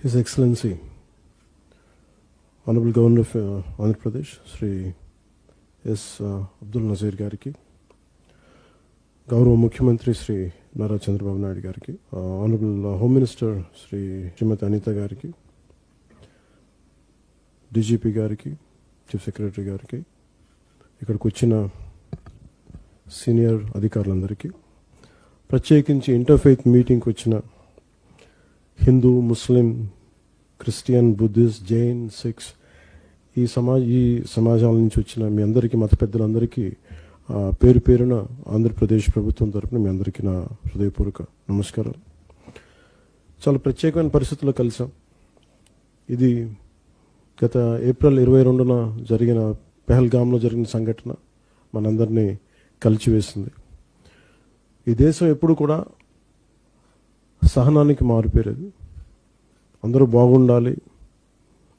His Excellency, Honorable Governor of uh, Andhra Pradesh, Shri S Abdul Nazir గారికి గౌరవ ముఖ్యమంత్రి శ్రీ నారా చంద్రబాబు నాయుడు గారికి honourable home minister Shri Shrimati Anitha గారికి DGP గారికి chief secretary గారికి ఇక్కడికి వచ్చిన సీనియర్ అధికారులందరికీ ప్రత్యేకించి ఇంటర్ఫెయిత్ మీటింగ్కి వచ్చిన Hindu Muslim Christian Buddhist Jain Sikhs. ఈ సమాజ ఈ సమాజాల నుంచి వచ్చిన మీ అందరికీ మత పెద్దలందరికీ పేరు పేరున ఆంధ్రప్రదేశ్ ప్రభుత్వం తరపున మీ అందరికీ నా హృదయపూర్వక నమస్కారాలు. చాలా ప్రత్యేకమైన పరిస్థితుల్లో కలిసాం. ఇది గత ఏప్రిల్ ఇరవై రెండున జరిగిన పెహల్గామ్లో జరిగిన సంఘటన మనందరినీ కలిచివేసింది. ఈ దేశం ఎప్పుడు కూడా సహనానికి మారిపోయేది. అందరూ బాగుండాలి.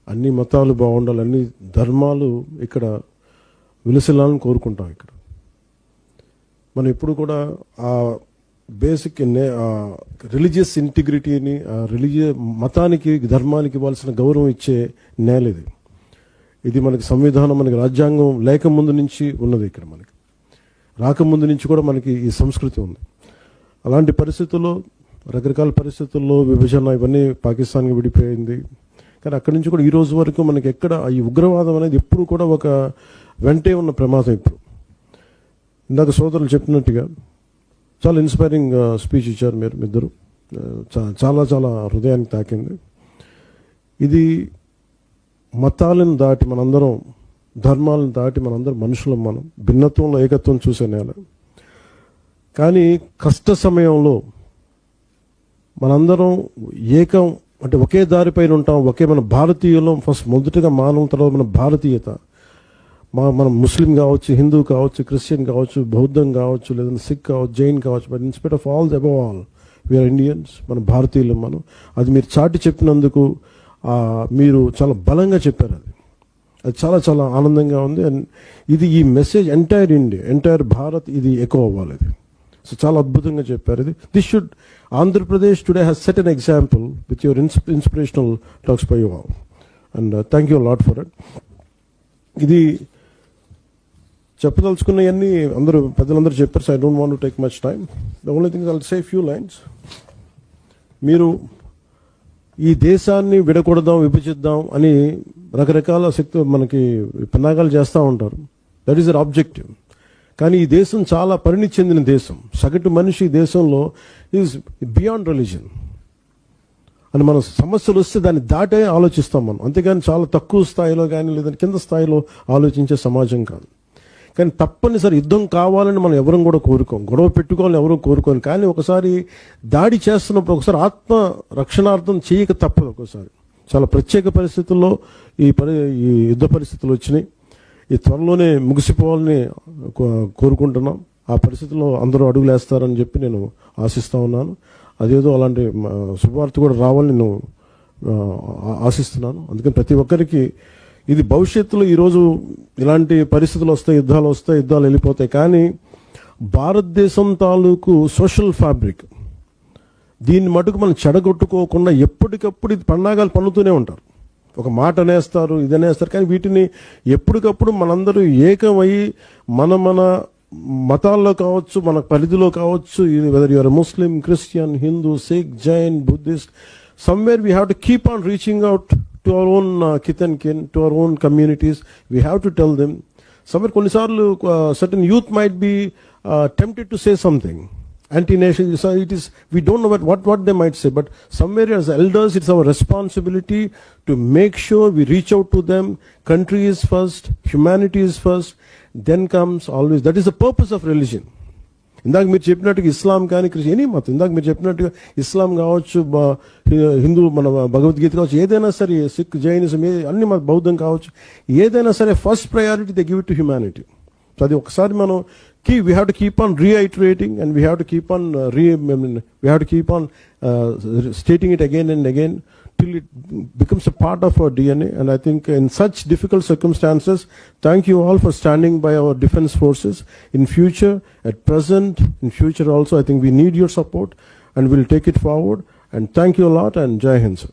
అన్ని మతాలు బాగుండాలి. అన్ని ధర్మాలు ఇక్కడ విలసిల్లాలని కోరుకుంటాం ఇక్కడ. మనం ఎప్పుడు కూడా ఆ బేసిక్ రిలీజియస్ ఇంటిగ్రిటీని ఆ రిలీజియ మతానికి ధర్మానికి ఇవ్వాల్సిన గౌరవం ఇచ్చే నేల ఇది. ఇది మనకి సంవిధానం మనకి రాజ్యాంగం లేకముందు నుంచి ఉన్నది ఇక్కడ మనకి. రాకముందు నుంచి కూడా మనకి ఈ సంస్కృతి ఉంది. అలాంటి పరిస్థితుల్లో రకరకాల పరిస్థితుల్లో విభజన ఇవన్నీ పాకిస్తాన్కి విడిపోయింది. కానీ అక్కడి నుంచి కూడా ఈ రోజు వరకు మనకి ఎక్కడ ఈ ఉగ్రవాదం అనేది ఎప్పుడు కూడా ఒక వెంటే ఉన్న ప్రమాదం ఇప్పుడు. ఇందాక సోదరులు చెప్పినట్టుగా చాలా ఇన్స్పైరింగ్ స్పీచ్ ఇచ్చారు మీరు ఇద్దరు చాలా చాలా హృదయానికి తాకింది. ఇది మతాలను దాటి మనందరం ధర్మాలను దాటి మనందరం మనుషులం మనం భిన్నత్వంలో ఏకత్వం చూసే నేల. కానీ కష్ట సమయంలో మనందరం ఏకం అంటే ఒకే దారిపైన ఉంటాం ఒకే మన భారతీయులం. ఫస్ట్ మొదటగా మానవ తర్వాత మన భారతీయత. మా మనం ముస్లిం కావచ్చు హిందూ కావచ్చు క్రిస్టియన్ కావచ్చు బౌద్ధం కావచ్చు లేదంటే సిక్ కావచ్చు జైన్ కావచ్చు but in spite of all the all we are Indians మన భారతీయులు మనం. అది మీరు చాటి చెప్పినందుకు మీరు చాలా బలంగా చెప్పారు అది. అది చాలా చాలా ఆనందంగా ఉంది. అండ్ ఇది ఈ message entire India entire Bharat ఇది ఎక్కువ అవ్వాలి ఇది సో చాలా అద్భుతంగా చెప్పారు ఇది. This should Andhra Pradesh today has set an example with your ఇన్స్ inspirational talks by you and thank you lot for it ఇది చెప్పదలుచుకున్నవన్నీ అందరూ పెద్దలందరూ చెప్పారు so I don't want take much time the only thing I'll say few lines మీరు ఈ దేశాన్ని విడకూడదాం విభజిద్దాం అని రకరకాల శక్తి మనకి పన్నాగాలు చేస్తూ ఉంటారు. దట్ ఈస్ అర్ ఆబ్జెక్టివ్ కానీ ఈ దేశం చాలా పరిణితి చెందిన దేశం. సగటు మనిషి దేశంలో ఈజ్ బియాండ్ రిలీజన్ అని మనం సమస్యలు వస్తే దాన్ని దాటే ఆలోచిస్తాం మనం. అంతేగాని చాలా తక్కువ స్థాయిలో కానీ లేదంటే కింద స్థాయిలో ఆలోచించే సమాజం కాదు. కానీ తప్పనిసరి యుద్ధం కావాలని మనం ఎవరం కూడా కోరుకోం. గొడవ పెట్టుకోవాలని ఎవరూ కోరుకోం కానీ ఒకసారి దాడి చేస్తున్నప్పుడు ఒకసారి ఆత్మ రక్షణార్థం చేయక తప్పదు ఒకసారి. చాలా ప్రత్యేక పరిస్థితుల్లో ఈ పరి ఈ యుద్ధ పరిస్థితులు వచ్చినాయి. ఈ త్వరలోనే ముగిసిపోవాలని కో- కోరుకుంటున్నాం. ఆ పరిస్థితుల్లో అందరూ అడుగులేస్తారని చెప్పి నేను ఆశిస్తూ ఉన్నాను. అదేదో అలాంటి శుభవార్త కూడా రావాలని నేను ఆశిస్తున్నాను. అందుకని ప్రతి ఒక్కరికి ఇది భవిష్యత్తులో ఈరోజు ఇలాంటి పరిస్థితులు వస్తాయి యుద్ధాలు వస్తాయి యుద్ధాలు వెళ్ళిపోతాయి. కానీ భారతదేశం తాలూకు సోషల్ ఫ్యాబ్రిక్ దీన్ని మటుకు మనం చెడగొట్టుకోకుండా ఎప్పటికప్పుడు ఇది పండాగాలు పన్నుతూనే ఉంటారు. ఒక మాట అనేస్తారు ఇది అనేస్తారు కానీ వీటిని ఎప్పటికప్పుడు మనందరూ ఏకమయ్యి మన మన మతాల్లో కావచ్చు మన పరిధిలో కావచ్చు whether your Muslim Christian Hindu Sikh Jain Buddhist somewhere we have to keep on reaching out to our own kith and kin to our own communities we have to tell them somewhere కొన్నిసార్లు certain youth might be tempted to say something anti-nation. So it is we don't know what, what what they might say, but somewhere as elders, it's our responsibility to make sure we reach out to them. Country is first, humanity is first, then comes always. That is the purpose of religion. ఇందాక మీరు చెప్పినట్టుగా ఇస్లాం కానీ Christian any మతం ఇందాక మీరు చెప్పినట్టుగా ఇస్లాం కావచ్చు బ- హిందూ మన భగవద్గీత కావచ్చు ఏదైనా సరే సిక్ జైనిజం ఏ అన్ని మన బౌద్ధం కావచ్చు ఏదైనా సరే first priority they give it to humanity so అది ఒకసారి మనం key we have to keep on reiterating and we have to keep on re we have to keep on stating it again and again till it becomes a part of our DNA. And I think in such difficult circumstances, thank you all for standing by our defense forces. In future, at present, in future also, I think we need your support and we'll take it forward. And thank you a lot and Jai Hind, sir.